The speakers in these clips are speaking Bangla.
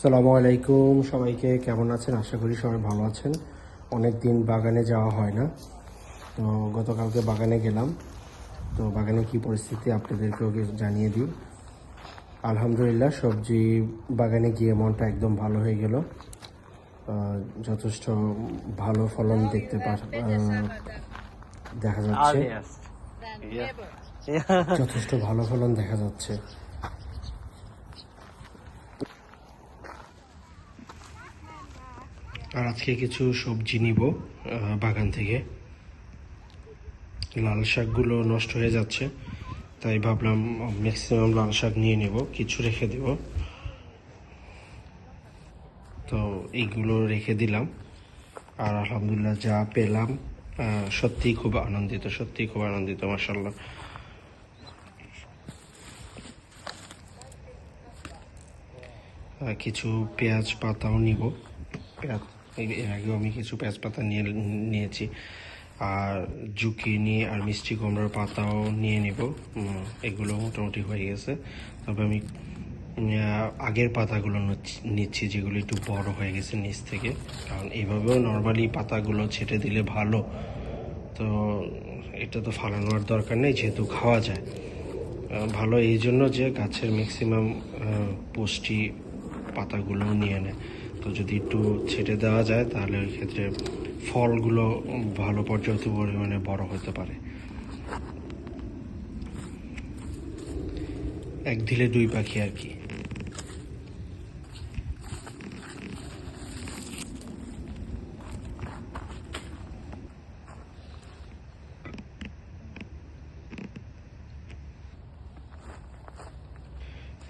সালামু আলাইকুম সবাইকে কেমন আছেন? আশা করি সবাই ভালো আছেন। অনেক দিন বাগানে যাওয়া হয় না। তো গতকালকে বাগানে গেলাম। তো বাগানে কি পরিস্থিতি আপনাদেরকেও জানিয়ে দিই। আলহামদুলিল্লাহ সবজি বাগানে গিয়ে মনটা একদম ভালো হয়ে গেল। যথেষ্ট ভালো ফলন দেখতে পা দেখা যাচ্ছে. যথেষ্ট ভালো ফলন দেখা যাচ্ছে। আর আজকে কিছু সবজি নিব বাগান থেকে। লাল শাকগুলো নষ্ট হয়ে যাচ্ছে, তাই ভাবলাম ম্যাক্সিমাম লাল শাক নিয়ে নেব, কিছু রেখে দেব। তো এইগুলো রেখে দিলাম, আর আলহামদুলিল্লাহ যা পেলাম সত্যিই খুব আনন্দিত, সত্যিই খুব আনন্দিত মাসাল্লাহ কিছু পেঁয়াজ পাতাও নিব, পেঁয়াজ এর আগেও আমি কিছু পাতা নিয়ে নিয়েছি। আর জুকিনি আর মিষ্টি কুমড়ার পাতাও নিয়ে নিব। এগুলো মোটামুটি হয়ে গেছে। তবে আমি আগের পাতাগুলো নিচ্ছি- নিচ্ছি, যেগুলো একটু বড় হয়ে গেছে নিচ থেকে। কারণ এইভাবেও নর্মালি পাতাগুলো ছেটে দিলে ভালো। তো এটা তো ফালানোর দরকার নেই, যেহেতু খাওয়া যায়। ভালো এই জন্য যে গাছের ম্যাক্সিমাম পুষ্টি পাতাগুলো নিয়ে নেয়। তো যদি একটু ছেটে দেওয়া যায়, তাহলে ওই ক্ষেত্রে ফলগুলো ভালো পর্যাপ্ত পরিমাণে বড় হতে পারে। এক ঢিলে দুই পাখি আর কি।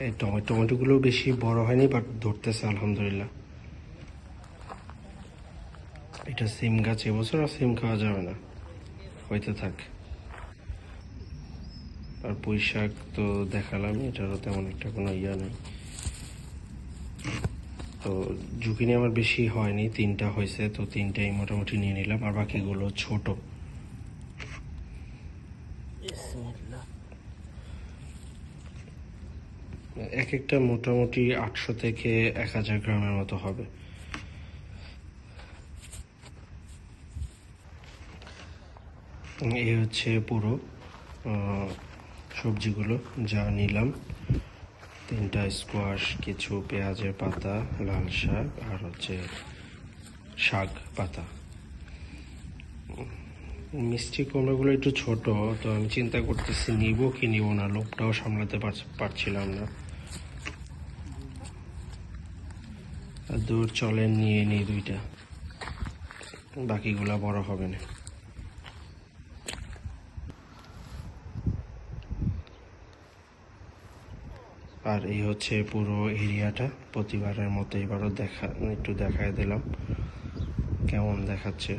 এই টমেটো, টমেটোগুলো বেশি বড় হয়নি বাট ধরতেছে, আলহামদুলিল্লাহ। এটা সিম গাছ এবছর আর সিম খাওয়া যাবে না। হইতে থাক। আর পুঁই শাক তো দেখালাম এটারও তেমন একটা কোনো ইয়া নেই। তো ঝুঁকিনি আমার বেশি হয়নি তিনটা হয়েছে তো তিনটাই মোটামুটি নিয়ে নিলাম আর বাকিগুলো ছোট। এক একটা মোটামুটি আটশো থেকে এক হাজার গ্রামের মতো হবে। এই হচ্ছে পুরো সবজিগুলো যা নিলাম। তিনটা স্কোয়াশ কিছু পেঁয়াজের পাতা, লাল শাক আর হচ্ছে শাক পাতা। মিষ্টি কুমড়োগুলো একটু ছোট, তো আমি চিন্তা করতেছি নিব কি নিব না, লোভটাও সামলাতে পারছ- পারছিলাম না। দূর চলেন, নিয়ে নিই দুইটা। বাকিগুলা বড় হবে না। আর এই হচ্ছে পুরো এরিয়াটা। প্রতিবারের মতো এবারও দেখা, একটু দেখায় দিলাম। কেমন দেখাচ্ছে?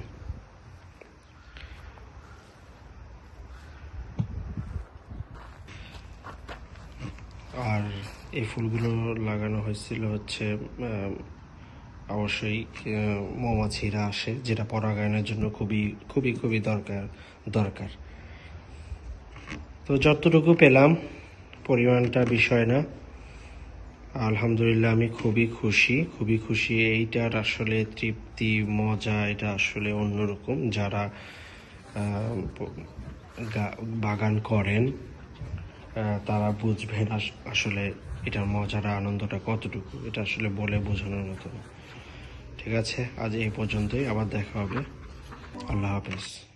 আর এই ফুলগুলো লাগানো হয়েছিল হচ্ছে অবশ্যই মৌমাছিরা আসে, যেটা পরাগায়নের জন্য খুবই খুবই খুবই দরকার দরকার। তো যতটুকু পেলাম, পরিমাণটা বিষয় না। আলহামদুলিল্লাহ, আমি খুবই খুশি। খুবই খুশি এইটার আসলে তৃপ্তি, মজা, এটা আসলে অন্যরকম যারা বাগান করেন তারা বুঝবেন আসলে এটার মজাটা আনন্দটা কতটুকু, এটা আসলে বলে বোঝানোর মতো ঠিক আছে, আজ এই পর্যন্তই, আবার দেখা হবে। আল্লাহ হাফেজ।